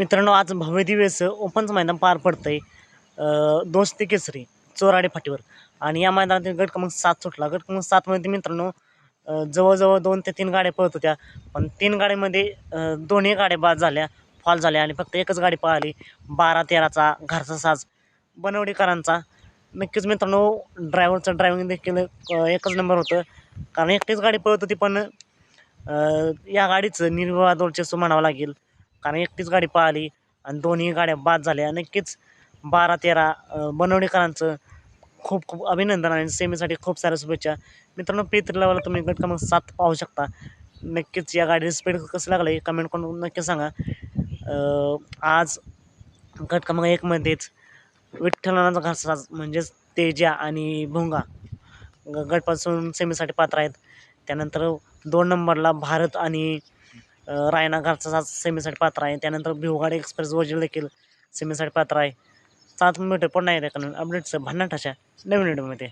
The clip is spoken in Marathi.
मित्रांनो आज भव्य दिवस ओपनचं मैदान पार पडतंय अं, दोस्ती केसरी चोराडे फाटीवर. आणि या मैदानातील गट क्रमांक सात सुटला. गट क्रमांक सातमध्ये मित्रांनो जवळजवळ दोन ते तीन गाड्या पळत होत्या. पण तीन गाड्यांमध्ये दोन्ही गाड्या बाद झाल्या फॉल झाल्या आणि फक्त एकच गाडी पळाली. बारा तेराचा घरचा साज बनवडीकरांचा. नक्कीच मित्रांनो ड्रायव्हरचं ड्रायव्हिंग देखील एकच नंबर होतं. कारण एकटीच गाडी पळत होती पण या गाडीचं निर्विवाद वर्चस्व म्हणावं लागेल. कारण एकटीच गाडी पळाली आणि दोन्ही गाड्या बाद झाल्या. नक्कीच बारा तेरा अं, खूप खूप अभिनंदन आणि सेमीसाठी खूप साऱ्या शुभेच्छा. मित्रांनो पी लेवलला तुम्ही गट क्रमांक सात पाहू शकता. नक्कीच या गाडीचं स्पीड कसं लागलं आहे कमेंट करून नक्की सांगा. आज गट क्रमांक एकमध्येच विठ्ठलनाचा घरचा म्हणजेच तेजा आणि भोंगा ग- गटपासून सेमीसाठी पात्र आहेत. त्यानंतर दोन नंबरला भारत आणि रायना घरचा सेमीसाठी पात्र आहे. त्यानंतर भिवगाडी एक्सप्रेस वजील देखील सेमीसाठी पात्र आहे. सात मिनिटं पण नाही त्या अपडेट्स भन्नाट अशा नवीन व्हिडिओमध्ये.